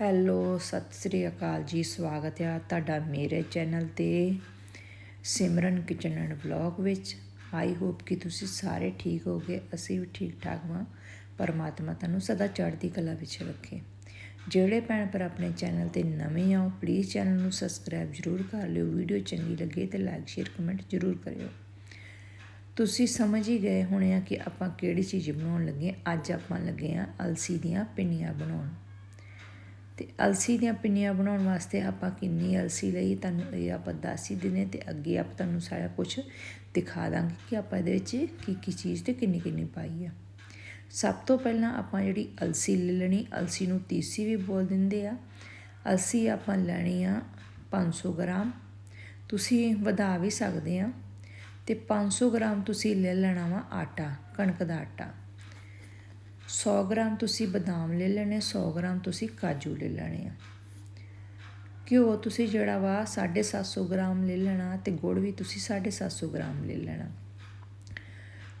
Hello, Sat Sri ਅਕਾਲ ਜੀ, ਸਵਾਗਤ ਹੈ ਤੁਹਾਡਾ ਮੇਰੇ ਚੈਨਲ ਤੇ ਸਿਮਰਨ ਕਿਚਨ ਐਂਡ ਵਲੌਗ ਵਿੱਚ। ਆਈ ਹੋਪ ਕਿ ਤੁਸੀਂ ਸਾਰੇ ਠੀਕ ਹੋਗੇ ਅਸੀਂ ਵੀ ਠੀਕ ਠਾਕ ਹਾਂ ਪਰਮਾਤਮਾ ਤੁਹਾਨੂੰ ਸਦਾ ਚੜ੍ਹਦੀ ਕਲਾ ਵਿੱਚ ਰੱਖੇ। ਜਿਹੜੇ ਭੈਣ ਪਰ ਆਪਣੇ ਚੈਨਲ ਤੇ ਨਵੇਂ ਆਓ ਪਲੀਜ਼ ਚੈਨਲ ਨੂੰ ਸਬਸਕ੍ਰਾਈਬ ਜ਼ਰੂਰ ਕਰ ਲਿਓ। ਵੀਡੀਓ ਚੰਗੀ ਲੱਗੇ ਤੇ ਲਾਈਕ ਸ਼ੇਅਰ ਕਮੈਂਟ ਜ਼ਰੂਰ ਕਰਿਓ। ਤੁਸੀਂ ਸਮਝ ਹੀ ਗਏ ਹੋਣੇ ਆ ਕਿ ਆਪਾਂ ਕਿਹੜੀ ਚੀਜ਼ ਬਣਾਉਣ ਲੱਗੇ ਅੱਜ ਆਪਾਂ ਲੱਗੇ ਆ ਅਲਸੀ ਦੀਆਂ ਪਿੰਨੀਆਂ ਬਣਾਉਣ। ਤੇ ਅਲਸੀ ਦੀਆਂ ਪਿੰਨੀਆਂ ਬਣਾਉਣ ਵਾਸਤੇ ਆਪਾਂ ਕਿੰਨੀ ਅਲਸੀ ਲਈ, ਤੁਹਾਨੂੰ ਇਹ ਆਪਾਂ ਦੱਸ ਹੀ ਦਿੰਦੇ ਤੇ ਅੱਗੇ ਆਪ ਤੁਹਾਨੂੰ ਸਾਰਾ ਕੁਝ ਦਿਖਾ ਦਾਂਗੇ ਕਿ ਆਪਾਂ ਇਹਦੇ ਵਿੱਚ ਕੀ ਕੀ ਚੀਜ਼ ਤੇ ਕਿੰਨੀ ਕਿੰਨੀ ਪਾਈ ਆ। ਸਭ ਤੋਂ ਪਹਿਲਾਂ ਆਪਾਂ ਜਿਹੜੀ ਅਲਸੀ ਲੈ ਲੈਣੀ, ਅਲਸੀ ਨੂੰ ਤੀਸੀ ਵੀ ਬੋਲ ਦਿੰਦੇ ਆ। ਅਲਸੀ ਆਪਾਂ ਲੈਣੀ ਆ 500 ਗ੍ਰਾਮ, ਤੁਸੀਂ ਵਧਾ ਵੀ ਸਕਦੇ ਆ। ਤੇ 500 ਗ੍ਰਾਮ ਤੁਸੀਂ ਲੈ ਲੈਣਾ ਵਾ ਆਟਾ, ਕਣਕ ਦਾ ਆਟਾ। 100 ਗ੍ਰਾਮ ਤੁਸੀਂ ਬਦਾਮ ਲੈ ਲੈਣੇ 100 ਗ੍ਰਾਮ ਤੁਸੀਂ ਕਾਜੂ ਲੈ ਲੈਣੇ ਆ। ਘਿਓ ਤੁਸੀਂ ਜਿਹੜਾ ਵਾ 750 ਗ੍ਰਾਮ ਲੈ ਲੈਣਾ ਤੇ ਗੁੜ ਵੀ ਤੁਸੀਂ 750 ਗ੍ਰਾਮ ਲੈ ਲੈਣਾ।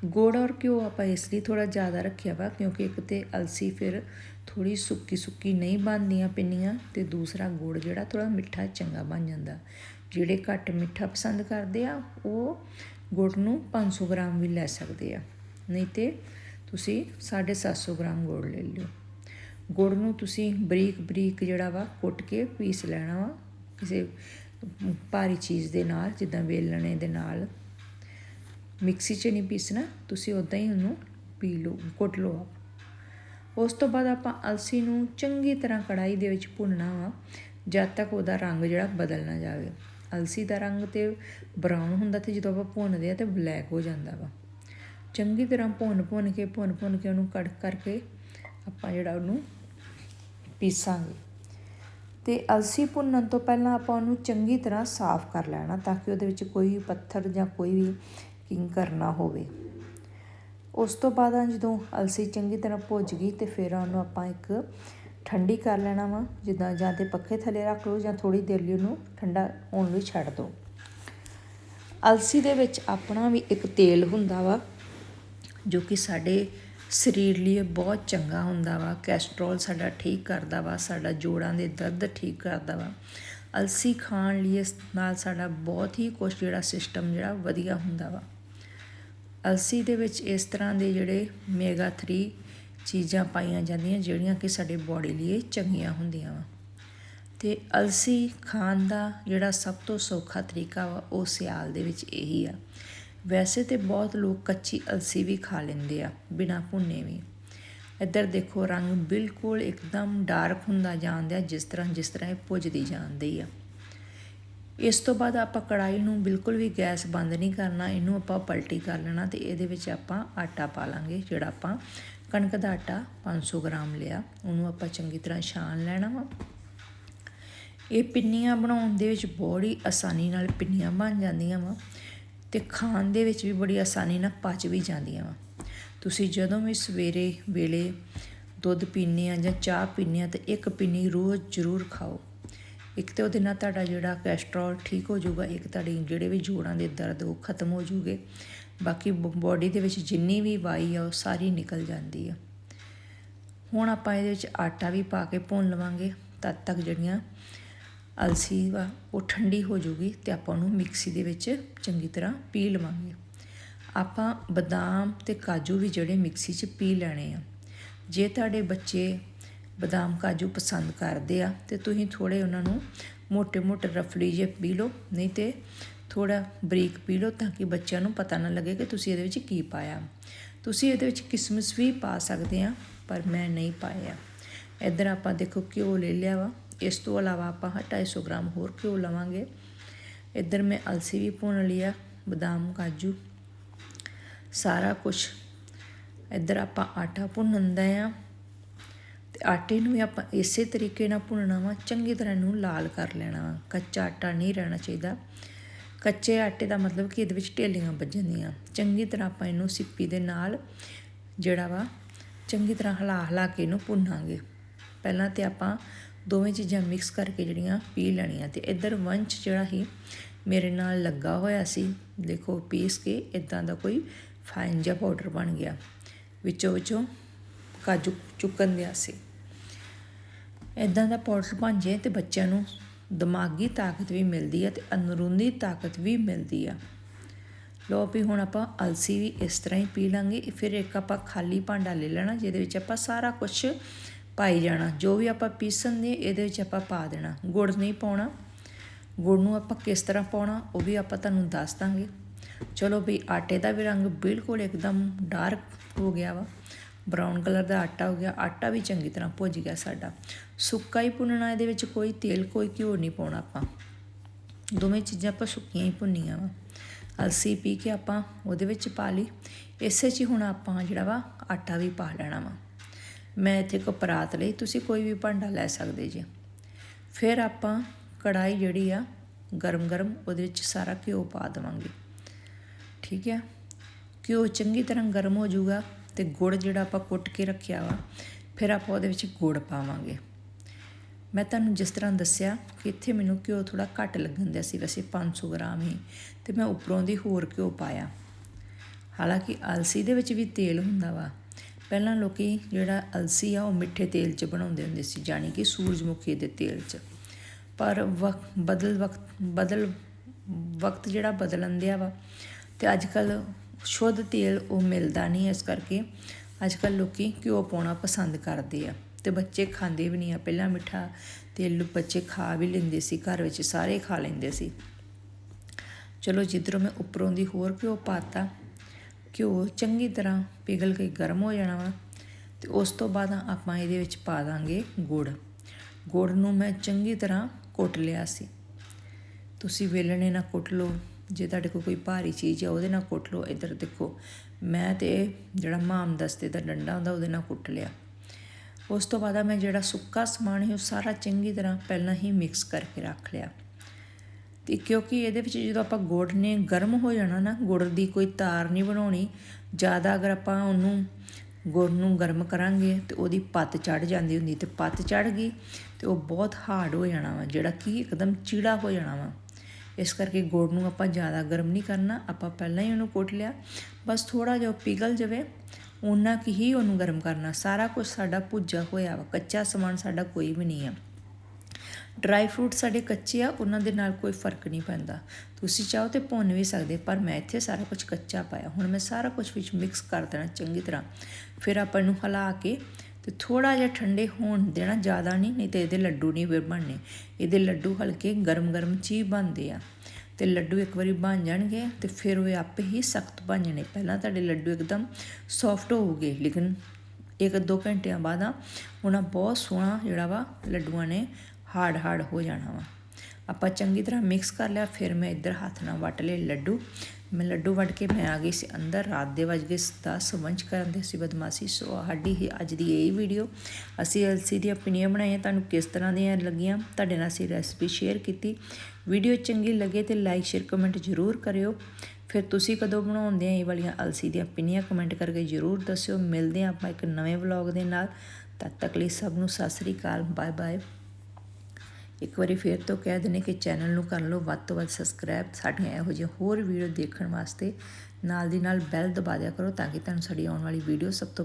ਗੁੜ ਔਰ ਘਿਓ ਆਪਾਂ ਇਸ ਲਈ ਥੋੜਾ ਜ਼ਿਆਦਾ ਰੱਖਿਆ ਵਾ ਕਿਉਂਕਿ ਇੱਕ ਤੇ ਅਲਸੀ ਫਿਰ ਥੋੜੀ ਸੁੱਕੀ ਸੁੱਕੀ ਨਹੀਂ ਬਣਦੀਆਂ ਪਿੰਨੀਆਂ ਤੇ ਦੂਸਰਾ ਗੁੜ ਜਿਹੜਾ ਥੋੜਾ ਮਿੱਠਾ ਚੰਗਾ ਬਣ ਜਾਂਦਾ। ਜਿਹੜੇ ਘੱਟ ਮਿੱਠਾ ਪਸੰਦ ਕਰਦੇ ਆ, ਉਹ ਗੁੜ ਨੂੰ 500 ਗ੍ਰਾਮ ਵੀ ਲੈ ਸਕਦੇ ਆ। ਨਹੀਂ ਤੇ ਤੁਸੀਂ 750 ਗ੍ਰਾਮ ਗੁੜ ਲੈ ਲਿਓ। ਗੁੜ ਨੂੰ ਤੁਸੀਂ ਬਰੀਕ ਬਰੀਕ ਜਿਹੜਾ ਵਾ ਕੁੱਟ ਕੇ ਪੀਸ ਲੈਣਾ ਵਾ ਕਿਸੇ ਭਾਰੀ ਚੀਜ਼ ਦੇ ਨਾਲ, ਜਿੱਦਾਂ ਵੇਲਣੇ ਦੇ ਨਾਲ। ਮਿਕਸੀ 'ਚ ਨਹੀਂ ਪੀਸਣਾ, ਤੁਸੀਂ ਉਦਾਂ ਹੀ ਉਹਨੂੰ ਪੀ ਲਓ, ਕੁੱਟ ਲਓ ਉਸ ਤੋਂ ਬਾਅਦ ਆਪਾਂ ਅਲਸੀ ਨੂੰ ਚੰਗੀ ਤਰ੍ਹਾਂ ਕੜਾਈ ਦੇ ਵਿੱਚ ਭੁੰਨਣਾ ਵਾ, ਜਦ ਤੱਕ ਉਹਦਾ ਰੰਗ ਜਿਹੜਾ ਬਦਲ ਨਾ ਜਾਵੇ। ਅਲਸੀ ਦਾ ਰੰਗ ਤੇ ਬਰਾਊਨ ਹੁੰਦਾ ਤੇ ਜਦੋਂ ਆਪਾਂ ਭੁੰਨਦੇ ਆ ਤੇ ਬਲੈਕ ਹੋ ਜਾਂਦਾ ਵਾ। ਚੰਗੀ ਤਰ੍ਹਾਂ ਭੁੰਨ ਭੁੰਨ ਕੇ, ਭੁੰਨ ਭੁੰਨ ਕੇ ਉਹਨੂੰ ਕੜਕ ਕਰਕੇ ਆਪਾਂ ਜਿਹੜਾ ਉਹਨੂੰ ਪੀਸਾਂਗੇ। ਤੇ ਅਲਸੀ ਭੁੰਨਣ ਤੋਂ ਪਹਿਲਾਂ ਆਪਾਂ ਉਹਨੂੰ ਚੰਗੀ ਤਰ੍ਹਾਂ ਸਾਫ਼ ਕਰ ਲੈਣਾ ਤਾਂ ਕਿ ਉਹਦੇ ਵਿੱਚ ਕੋਈ ਪੱਥਰ ਜਾਂ ਕੋਈ ਵੀ ਕਿੰਕਰ ਨਾ ਹੋਵੇ। ਉਸ ਤੋਂ ਬਾਅਦ ਜਦੋਂ ਅਲਸੀ ਚੰਗੀ ਤਰ੍ਹਾਂ ਭੁੱਜ ਗਈ ਤੇ ਫਿਰ ਉਹਨੂੰ ਆਪਾਂ ਇੱਕ ਠੰਡੀ ਕਰ ਲੈਣਾ ਵਾ, ਜਿੱਦਾਂ ਜਾਂ ਤੇ ਪੱਖੇ ਥੱਲੇ ਰੱਖ ਲਓ ਜਾਂ ਥੋੜੀ ਦੇਰ ਲਈ ਉਹਨੂੰ ਠੰਡਾ ਹੋਣ ਲਈ ਛੱਡ ਦਿਓ ਅਲਸੀ ਦੇ ਵਿੱਚ ਆਪਣਾ ਵੀ ਇੱਕ ਤੇਲ ਹੁੰਦਾ ਵਾ ਜੋ ਕਿ ਸਾਡੇ ਸਰੀਰ ਲਈ ਬਹੁਤ ਚੰਗਾ ਹੁੰਦਾ ਵਾ ਕੈਸਟਰੋਲ ਸਾਡਾ ਠੀਕ ਕਰਦਾ ਵਾ, ਸਾਡਾ ਜੋੜਾਂ ਦੇ ਦਰਦ ਠੀਕ ਕਰਦਾ ਵਾ। ਅਲਸੀ ਖਾਣ ਲਈ ਇਸ ਨਾਲ ਸਾਡਾ ਬਹੁਤ ਹੀ ਕੁਝ ਜਿਹੜਾ ਸਿਸਟਮ ਜਿਹੜਾ ਵਧੀਆ ਹੁੰਦਾ ਵਾ। ਅਲਸੀ ਦੇ ਵਿੱਚ ਇਸ ਤਰ੍ਹਾਂ ਦੇ ਜਿਹੜੇ ਮੇਗਾ 3 ਚੀਜ਼ਾਂ ਪਾਈਆਂ ਜਾਂਦੀਆਂ, ਜਿਹੜੀਆਂ ਕਿ ਸਾਡੇ ਬਾਡੀ ਲਈ ਚੰਗੀਆਂ ਹੁੰਦੀਆਂ ਵਾ। ਤੇ ਅਲਸੀ ਖਾਣ ਦਾ ਜਿਹੜਾ ਸਭ ਤੋਂ ਸੌਖਾ ਤਰੀਕਾ ਵਾ, ਉਹ ਸਿਆਲ ਦੇ ਵਿੱਚ ਇਹੀ ਆ। ਵੈਸੇ ਤੇ ਬਹੁਤ ਲੋਕ ਕੱਚੀ ਅਲਸੀ ਵੀ ਖਾ ਲੈਂਦੇ ਆ, ਬਿਨਾ ਭੁੰਨੇ ਵੀ। ਇੱਧਰ ਦੇਖੋ, ਰੰਗ ਬਿਲਕੁਲ ਇੱਕਦਮ ਡਾਰਕ ਹੁੰਦਾ ਜਾਂਦਾ ਜਿਸ ਤਰ੍ਹਾਂ ਜਿਸ ਤਰ੍ਹਾਂ ਇਹ ਭੁੱਜਦੀ ਜਾਂਦੀ ਆ। ਇਸ ਤੋਂ ਬਾਅਦ ਆਪਾਂ ਕੜਾਈ ਨੂੰ ਬਿਲਕੁਲ ਵੀ ਗੈਸ ਬੰਦ ਨਹੀਂ ਕਰਨਾ, ਇਹਨੂੰ ਆਪਾਂ ਪਲਟੀ ਕਰ ਲੈਣਾ ਤੇ ਇਹਦੇ ਵਿੱਚ ਆਪਾਂ ਆਟਾ ਪਾ ਲਾਂਗੇ, ਜਿਹੜਾ ਆਪਾਂ ਕਣਕ ਦਾ ਆਟਾ 500 ਗ੍ਰਾਮ ਲਿਆ, ਉਹਨੂੰ ਆਪਾਂ ਚੰਗੀ ਤਰ੍ਹਾਂ ਛਾਣ ਲੈਣਾ ਵਾ। ਇਹ ਪਿੰਨੀਆਂ ਬਣਾਉਣ ਦੇ ਵਿੱਚ ਬੜੀ ਆਸਾਨੀ ਨਾਲ ਪਿੰਨੀਆਂ ਬਣ ਜਾਂਦੀਆਂ ਵਾ। ਤੇ ਖਾਣ ਦੇ ਵਿੱਚ ਵੀ ਬੜੀ ਆਸਾਨੀ ਨਾਲ ਪਚ ਵੀ ਜਾਂਦੀਆਂ ਵਾ। ਤੁਸੀਂ ਜਦੋਂ ਵੀ ਸਵੇਰੇ ਵੇਲੇ ਦੁੱਧ ਪੀਂਦੇ ਆ ਜਾਂ ਚਾਹ ਪੀਂਦੇ ਆ ਤਾਂ ਇੱਕ ਪਿੰਨੀ ਰੋਜ਼ ਜ਼ਰੂਰ ਖਾਓ। ਇੱਕ ਤੇ ਉਹਦੇ ਨਾਲ ਤੁਹਾਡਾ ਜਿਹੜਾ ਕੈਸਟਰੋਲ ਠੀਕ ਹੋ ਜਾਊਗਾ, ਇੱਕ ਤੁਹਾਡੀ ਜਿਹੜੇ ਵੀ ਜੋੜਾਂ ਦੇ ਦਰਦ ਉਹ ਖਤਮ ਹੋ ਜੂਗੇ ਬਾਕੀ ਬੋਡੀ ਦੇ ਵਿੱਚ ਜਿੰਨੀ ਵੀ ਵਾਈ ਆ ਉਹ ਸਾਰੀ ਨਿਕਲ ਜਾਂਦੀ ਆ। ਹੁਣ ਆਪਾਂ ਇਹਦੇ ਵਿੱਚ ਆਟਾ ਵੀ ਪਾ ਕੇ ਭੁੰਨ ਲਵਾਂਗੇ। ਤਦ ਤੱਕ ਜਿਹੜੀਆਂ ਅਲਸੀ ਵਾ, ਉਹ ਠੰਡੀ ਹੋ ਜੂਗੀ ਤੇ ਆਪਾਂ ਉਹਨੂੰ ਮਿਕਸੀ ਦੇ ਵਿੱਚ ਚੰਗੀ ਤਰ੍ਹਾਂ ਪੀ ਲਵਾਂਗੇ। ਆਪਾਂ ਬਦਾਮ ਤੇ ਕਾਜੂ ਵੀ ਜਿਹੜੇ ਮਿਕਸੀ 'ਚ ਪੀ ਲੈਣੇ ਆ। ਜੇ ਤੁਹਾਡੇ ਬੱਚੇ ਬਦਾਮ ਕਾਜੂ ਪਸੰਦ ਕਰਦੇ ਆ, ਤੇ ਤੁਸੀਂ ਥੋੜੇ ਉਹਨਾਂ ਨੂੰ ਮੋਟੇ ਮੋਟੇ ਰਫਲੀ ਜੇ ਪੀ ਲਓ, ਨਹੀਂ ਤੇ ਥੋੜਾ ਬਰੀਕ ਪੀ ਲਓ ਤਾਂ ਕਿ ਬੱਚਿਆਂ ਨੂੰ ਪਤਾ ਨਾ ਲੱਗੇ ਕਿ ਤੁਸੀਂ ਇਹਦੇ ਵਿੱਚ ਕੀ ਪਾਇਆ। ਤੁਸੀਂ ਇਹਦੇ ਵਿੱਚ ਕਿਸਮਸ ਵੀ ਪਾ ਸਕਦੇ ਆ, ਪਰ ਮੈਂ ਨਹੀਂ ਪਾਇਆ ਇੱਧਰ ਆਪਾਂ ਦੇਖੋ ਘਿਓ ਲੈ ਲਿਆ ਵਾ। ਇਸ ਤੋਂ ਇਲਾਵਾ ਆਪਾਂ 250 ਗ੍ਰਾਮ ਹੋਰ ਘਿਓ ਲਵਾਂਗੇ। ਇੱਧਰ ਮੈਂ ਅਲਸੀ ਵੀ ਭੁੰਨ ਲਿਆ ਬਦਾਮ, ਕਾਜੂ, ਸਾਰਾ ਕੁਝ ਇੱਧਰ ਆਪਾਂ ਆਟਾ ਭੁੰਨਦਾ ਆ। ਤੇ ਆਟੇ ਨੂੰ ਵੀ ਆਪਾਂ ਇਸੇ ਤਰੀਕੇ ਨਾਲ ਭੁੰਨਣਾ ਵਾ, ਚੰਗੀ ਤਰ੍ਹਾਂ ਇਹਨੂੰ ਲਾਲ ਕਰ ਲੈਣਾ ਵਾ। ਕੱਚਾ ਆਟਾ ਨਹੀਂ ਰਹਿਣਾ ਚਾਹੀਦਾ। ਕੱਚੇ ਆਟੇ ਦਾ ਮਤਲਬ ਕਿ ਇਹਦੇ ਵਿੱਚ ਢੇਲੀਆਂ ਵੱਜਣੀਆਂ। ਚੰਗੀ ਤਰ੍ਹਾਂ ਆਪਾਂ ਇਹਨੂੰ ਸਿੱਪੀ ਦੇ ਨਾਲ ਜਿਹੜਾ ਵਾ, ਚੰਗੀ ਤਰ੍ਹਾਂ ਹਿਲਾ ਹਿਲਾ ਕੇ ਇਹਨੂੰ ਭੁੰਨਾਂਗੇ। ਪਹਿਲਾਂ ਤੇ ਆਪਾਂ ਦੋਵੇਂ ਚੀਜ਼ਾਂ ਮਿਕਸ ਕਰਕੇ ਜਿਹੜੀਆਂ ਪੀ ਲੈਣੀਆਂ ਤੇ ਇੱਧਰ ਵੰਚ ਜਿਹੜਾ ਹੀ ਮੇਰੇ ਨਾਲ ਲੱਗਾ ਹੋਇਆ ਸੀ। ਦੇਖੋ, ਪੀਸ ਕੇ ਇਦਾਂ ਦਾ ਕੋਈ ਫਾਈਨ ਜਿਹਾ ਪਾਊਡਰ ਬਣ ਗਿਆ। ਵਿੱਚੋਂ ਵਿੱਚੋਂ ਕਾਜੂ ਚੁੱਕਣ ਦਿਆ ਸੀ। ਇਦਾਂ ਦਾ ਪਾਊਡਰ ਬਣ ਜੇ ਤੇ ਬੱਚਿਆਂ ਨੂੰ ਦਿਮਾਗੀ ਤਾਕਤ ਵੀ ਮਿਲਦੀ ਆ ਤੇ ਅੰਦਰੂਨੀ ਤਾਕਤ ਵੀ ਮਿਲਦੀ ਆ। ਲੋ ਵੀ ਹੁਣ ਆਪਾਂ ਅਲਸੀ ਵੀ ਇਸ ਤਰ੍ਹਾਂ ਹੀ ਪੀ ਲਾਂਗੇ। ਫਿਰ ਇੱਕ ਆਪਾਂ ਖਾਲੀ ਭਾਂਡਾ ਲੈ ਲੈਣਾ, ਜਿਹਦੇ ਵਿੱਚ ਆਪਾਂ ਸਾਰਾ ਕੁਝ ਪਾਈ ਜਾਣਾ। ਜੋ ਵੀ ਆਪਾਂ ਪੀਸਣ ਦੇ ਇਹਦੇ ਵਿੱਚ ਆਪਾਂ ਪਾ ਦੇਣਾ। ਗੁੜ ਨਹੀਂ ਪਾਉਣਾ। ਗੁੜ ਨੂੰ ਆਪਾਂ ਕਿਸ ਤਰ੍ਹਾਂ ਪਾਉਣਾ, ਉਹ ਵੀ ਆਪਾਂ ਤੁਹਾਨੂੰ ਦੱਸ ਦਾਂਗੇ। ਚਲੋ ਵੀ ਆਟੇ ਦਾ ਵੀ ਰੰਗ ਬਿਲਕੁਲ ਇੱਕਦਮ ਡਾਰਕ ਹੋ ਗਿਆ ਵਾ। ਬਰਾਊਨ ਕਲਰ ਦਾ ਆਟਾ ਹੋ ਗਿਆ। ਆਟਾ ਵੀ ਚੰਗੀ ਤਰ੍ਹਾਂ ਭੁੱਜ ਗਿਆ ਸਾਡਾ। ਸੁੱਕਾ ਹੀ ਭੁੰਨਣਾ, ਇਹਦੇ ਵਿੱਚ ਕੋਈ ਤੇਲ, ਕੋਈ ਘਿਓ ਨਹੀਂ ਪਾਉਣਾ ਆਪਾਂ। ਦੋਵੇਂ ਚੀਜ਼ਾਂ ਆਪਾਂ ਸੁੱਕੀਆਂ ਹੀ ਭੁੰਨੀਆਂ ਵਾ। ਅਲਸੀ ਪੀ ਕੇ ਆਪਾਂ ਉਹਦੇ ਵਿੱਚ ਪਾ ਲਈ। ਇਸੇ 'ਚ ਹੀ ਹੁਣ ਆਪਾਂ ਜਿਹੜਾ ਵਾ, ਆਟਾ ਵੀ ਪਾ ਲੈਣਾ ਵਾ। ਮੈਂ ਇੱਥੇ ਕੋ ਲਈ ਤੁਸੀਂ ਕੋਈ ਵੀ ਭਾਂਡਾ ਲੈ ਸਕਦੇ ਜੀ। ਫਿਰ ਆਪਾਂ ਕੜਾਈ ਜਿਹੜੀ ਆ ਗਰਮ ਗਰਮ ਉਹਦੇ ਵਿੱਚ ਸਾਰਾ ਘਿਓ ਪਾ ਦੇਵਾਂਗੇ। ਠੀਕ ਹੈ ਘਿਓ ਚੰਗੀ ਤਰ੍ਹਾਂ ਗਰਮ ਹੋ ਜਾਊਗਾ ਤੇ ਗੁੜ ਜਿਹੜਾ ਆਪਾਂ ਕੁੱਟ ਕੇ ਰੱਖਿਆ ਵਾ, ਫਿਰ ਆਪਾਂ ਉਹਦੇ ਵਿੱਚ ਗੁੜ ਪਾਵਾਂਗੇ। ਮੈਂ ਤੁਹਾਨੂੰ ਜਿਸ ਤਰ੍ਹਾਂ ਦੱਸਿਆ ਕਿ ਇੱਥੇ ਮੈਨੂੰ ਘਿਓ ਥੋੜਾ ਘੱਟ ਲੱਗਣ ਦਿਆ ਸੀ, ਵੈਸੇ 500 ਗ੍ਰਾਮ ਹੀ, ਤੇ ਮੈਂ ਉੱਪਰੋਂ ਦੀ ਹੋਰ ਘਿਓ ਪਾਇਆ। ਹਾਲਾਂਕਿ ਅਲਸੀ ਦੇ ਵਿੱਚ ਵੀ ਤੇਲ ਹੁੰਦਾ ਵਾ ਪਹਿਲਾਂ ਲੋਕ ਜਿਹੜਾ ਅਲਸੀ ਆ ਉਹ ਮਿੱਠੇ ਤੇਲ 'ਚ ਬਣਾਉਂਦੇ ਹੁੰਦੇ ਸੀ ਜਾਨੀ ਕਿ ਸੂਰਜਮੁਖੀ ਦੇ ਤੇਲ 'ਚ। ਪਰ ਵਕਤ ਬਦਲ ਵਕਤ ਬਦਲ ਵਕਤ ਜਿਹੜਾ ਬਦਲਣ ਦਿਆ ਵਾ, ਤੇ ਅੱਜ ਕੱਲ ਸ਼ੁੱਧ ਤੇਲ ਉਹ ਮਿਲਦਾ ਨਹੀਂ ਇਸ ਕਰਕੇ ਅੱਜ ਕੱਲ ਲੋਕੀ ਘਿਓ ਪਾਉਣਾ ਪਸੰਦ ਕਰਦੇ ਆ। ਤੇ ਬੱਚੇ ਖਾਂਦੇ ਵੀ ਨਹੀਂ ਆ, ਪਹਿਲਾਂ ਮਿੱਠਾ ਤੇਲ ਬੱਚੇ ਖਾ ਵੀ ਲੈਂਦੇ ਸੀ, ਘਰ ਵਿੱਚ ਸਾਰੇ ਖਾ ਲੈਂਦੇ ਸੀ। ਚਲੋ ਜਿੱਧਰੋਂ ਮੈਂ ਉੱਪਰੋਂ ਦੀ ਹੋਰ ਘਿਓ ਪਾਤਾ ਘਿਓ ਚੰਗੀ ਤਰ੍ਹਾਂ ਪਿਘਲ ਕੇ ਗਰਮ ਹੋ ਜਾਣਾ ਵਾ ਤੇ ਉਸ ਤੋਂ ਬਾਅਦ ਆਪਾਂ ਇਹਦੇ ਵਿੱਚ ਪਾ ਦਾਂਗੇ ਗੁੜ। ਗੁੜ ਨੂੰ ਮੈਂ ਚੰਗੀ ਤਰ੍ਹਾਂ ਕੁੱਟ ਲਿਆ ਸੀ। ਤੁਸੀਂ ਵੇਲਣੇ ਨਾਲ ਕੁੱਟ ਲਓ। ਜੇ ਤੁਹਾਡੇ ਕੋਲ ਕੋਈ ਭਾਰੀ ਚੀਜ਼ ਆ, ਉਹਦੇ ਨਾਲ ਕੁੱਟ ਲਓ। ਇੱਧਰ ਦੇਖੋ, ਮੈਂ ਤੇ ਜਿਹੜਾ ਮਾਮ ਦਸਤੇ ਦਾ ਡੰਡਾ ਹੁੰਦਾ, ਉਹਦੇ ਨਾਲ ਕੁੱਟ ਲਿਆ। ਉਸ ਤੋਂ ਬਾਅਦ ਮੈਂ ਜਿਹੜਾ ਸੁੱਕਾ ਸਮਾਨ ਹੈ ਉਹ ਸਾਰਾ ਚੰਗੀ ਤਰ੍ਹਾਂ ਪਹਿਲਾਂ ਹੀ ਮਿਕਸ ਕਰਕੇ ਰੱਖ ਲਿਆ। ਤੇ ਕਿਉਂਕਿ ਇਹਦੇ ਵਿੱਚ ਜਦੋਂ ਆਪਾਂ ਗੁੜ ਨੇ ਗਰਮ ਹੋ ਜਾਣਾ ਨਾ, ਗੁੜ ਦੀ ਕੋਈ ਤਾਰ ਨਹੀਂ ਬਣਾਉਣੀ। ਜ਼ਿਆਦਾ ਅਗਰ ਆਪਾਂ ਉਹਨੂੰ ਗੁੜ ਨੂੰ ਗਰਮ ਕਰਾਂਗੇ ਤੇ ਉਹਦੀ ਪੱਤ ਚੜ ਜਾਂਦੀ ਹੁੰਦੀ ਤੇ ਪੱਤ ਚੜ ਗਈ ਤੇ ਉਹ ਬਹੁਤ ਹਾਰਡ ਹੋ ਜਾਣਾ ਵਾ, ਜਿਹੜਾ ਕਿ ਇੱਕਦਮ ਚੀੜਾ ਹੋ ਜਾਣਾ ਵਾ। ਇਸ ਕਰਕੇ ਗੁੜ ਨੂੰ ਆਪਾਂ ਜ਼ਿਆਦਾ ਗਰਮ ਨਹੀਂ ਕਰਨਾ, ਆਪਾਂ ਪਹਿਲਾਂ ਹੀ ਉਹਨੂੰ ਕੁੱਟ ਲਿਆ। ਬਸ ਥੋੜਾ ਜਿਹਾ ਪਿਘਲ ਜਾਵੇ ਉਹਨਾਂ ਕੀ ਹੀ ਉਹਨੂੰ ਗਰਮ ਕਰਨਾ। ਸਾਰਾ ਕੁਝ ਸਾਡਾ ਭੁੱਜਾ ਹੋਇਆ ਵਾ, ਕੱਚਾ ਸਮਾਨ ਸਾਡਾ ਕੋਈ ਵੀ ਨਹੀਂ ਆ। ਡਰਾਈ ਫਰੂਟ ਸਾਡੇ ਕੱਚੇ ਆ, ਉਹਨਾਂ ਦੇ ਨਾਲ ਕੋਈ ਫ਼ਰਕ ਨਹੀਂ ਪੈਂਦਾ। ਤੁਸੀਂ ਚਾਹੋ ਤੇ ਭੁੰਨ ਵੀ ਸਕਦੇ, ਪਰ ਮੈਂ ਇੱਥੇ ਸਾਰਾ ਕੁਝ ਕੱਚਾ ਪਾਇਆ। ਹੁਣ ਮੈਂ ਸਾਰਾ ਕੁਝ ਵਿੱਚ ਮਿਕਸ ਕਰ ਦੇਣਾ ਚੰਗੀ ਤਰ੍ਹਾਂ। ਫਿਰ ਆਪਾਂ ਇਹਨੂੰ ਹਿਲਾ ਕੇ ਤੇ ਥੋੜਾ ਜਿਹਾ ਠੰਡੇ ਹੋਣ ਦੇਣਾ ਜ਼ਿਆਦਾ ਨਹੀਂ ਨਹੀਂ ਤੇ ਇਹਦੇ ਲੱਡੂ ਨਹੀਂ ਫਿਰ ਬਣਨੇ। ਇਹਦੇ ਲੱਡੂ ਹਲਕੇ ਗਰਮ ਗਰਮ ਚੀ ਬਣਦੇ ਆ। ਤੇ ਲੱਡੂ ਇੱਕ ਵਾਰੀ ਬਣ ਜਾਣਗੇ ਤੇ ਫਿਰ ਉਹ ਆਪੇ ਹੀ ਸਖਤ ਬਣ ਜਾਣੇ। ਪਹਿਲਾਂ ਤੁਹਾਡੇ ਲੱਡੂ ਇੱਕਦਮ ਸੌਫਟ ਹੋਊਗੇ ਲੇਕਿਨ ਇੱਕ ਦੋ ਘੰਟਿਆਂ ਬਾਅਦ ਆ ਉਹਨਾਂ ਬਹੁਤ ਸੋਹਣਾ ਜਿਹੜਾ ਵਾ, ਲੱਡੂਆਂ ਨੇ ਹਾਰਡ ਹਾਰਡ ਹੋ ਜਾਣਾ ਵਾ। ਆਪਾਂ ਚੰਗੀ ਤਰ੍ਹਾਂ ਮਿਕਸ ਕਰ ਲਿਆ, ਫਿਰ ਮੈਂ ਇੱਧਰ ਹੱਥ ਨਾਲ ਵੱਟ ਲਏ ਲੱਡੂ। ਮੈਂ ਲੱਡੂ ਵੱਟ ਕੇ ਮੈਂ ਆ ਗਈ ਸੀ ਅੰਦਰ, ਰਾਤ ਦੇ ਵਜ ਗਏ 10 ਵੰਚ ਕਰਨ ਦੇ ਸੀ ਬਦਮਾਸ਼ੀ। ਸੋ ਸਾਡੀ ਹੀ ਅੱਜ ਦੀ ਇਹ ਵੀਡੀਓ ਅਸੀਂ ਐਲਸੀ ਦੀਆਂ ਪਿੰਨੀਆਂ ਬਣਾਈਆਂ, ਤੁਹਾਨੂੰ ਕਿਸ ਤਰ੍ਹਾਂ ਦੀਆਂ ਲੱਗੀਆਂ, ਤੁਹਾਡੇ ਨਾਲ ਅਸੀਂ ਰੈਸਪੀ ਸ਼ੇਅਰ ਕੀਤੀ। ਵੀਡੀਓ ਚੰਗੀ ਲੱਗੇ ਤੇ ਲਾਈਕ ਸ਼ੇਅਰ ਕਮੈਂਟ ਜ਼ਰੂਰ ਕਰਿਓ। ਫਿਰ ਤੁਸੀਂ ਕਦੋਂ ਬਣਾਉਂਦੇ ਆ ਇਹ ਵਾਲੀਆਂ ਅਲਸੀ ਦੀਆਂ ਪਿੰਨੀਆਂ ਕਮੈਂਟ ਕਰਕੇ ਜ਼ਰੂਰ ਦੱਸਿਓ। ਮਿਲਦੇ ਆ ਆਪਾਂ ਇੱਕ ਨਵੇਂ ਵਲੌਗ ਦੇ ਨਾਲ। ਤਦ ਤੱਕ ਲਈ ਸਭ ਨੂੰ ਸਤਿ ਸ੍ਰੀ ਅਕਾਲ ਬਾਏ ਬਾਏ ਇੱਕ ਵਾਰੀ ਫੇਰ ਤੋਂ ਕਹਿ ਦਿੰਨੇ ਕਿ ਚੈਨਲ ਨੂੰ ਕਰ ਲਓ, ਵੱਧ ਤੋਂ ਵੱਧ ਸਬਸਕ੍ਰਾਈਬ ਸਾਡੀਆਂ ਇਹੋ ਜਿਹੀਆਂ ਹੋਰ ਵੀਡੀਓ ਦੇਖਣ ਵਾਸਤੇ ਨਾਲ ਦੀ ਨਾਲ ਬੈਲ ਦਬਾ ਦਿਆ ਕਰੋ ਤਾਂ ਕਿ ਤੁਹਾਨੂੰ ਸਾਡੀ ਆਉਣ ਵਾਲੀ ਵੀਡੀਓ ਸਭ ਤੋਂ